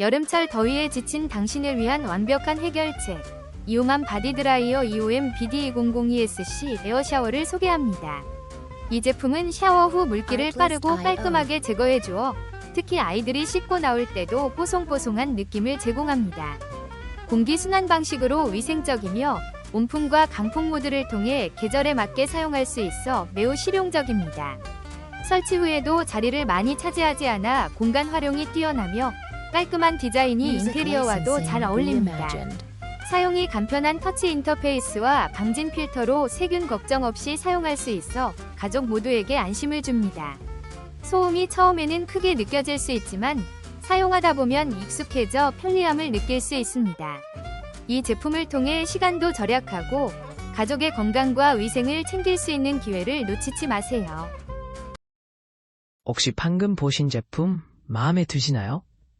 여름철 더위에 지친 당신을 위한 완벽한 해결책. 이용한 바디드라이어 EOM BD2002SC 에어샤워를 소개합니다. 이 제품은 샤워 후 물기를 빠르고 깔끔하게 제거해 주어 특히 아이들이 씻고 나올 때도 뽀송뽀송한 느낌을 제공합니다. 공기 순환 방식으로 위생적이며 온풍과 강풍 모드를 통해 계절에 맞게 사용할 수 있어 매우 실용적입니다. 설치 후에도 자리를 많이 차지하지 않아 공간 활용이 뛰어나며 깔끔한 디자인이 인테리어와도 잘 어울립니다. 사용이 간편한 터치 인터페이스와 방진 필터로 세균 걱정 없이 사용할 수 있어 가족 모두에게 안심을 줍니다. 소음이 처음에는 크게 느껴질 수 있지만 사용하다 보면 익숙해져 편리함을 느낄 수 있습니다. 이 제품을 통해 시간도 절약하고 가족의 건강과 위생을 챙길 수 있는 기회를 놓치지 마세요. 혹시 방금 보신 제품 마음에 드시나요?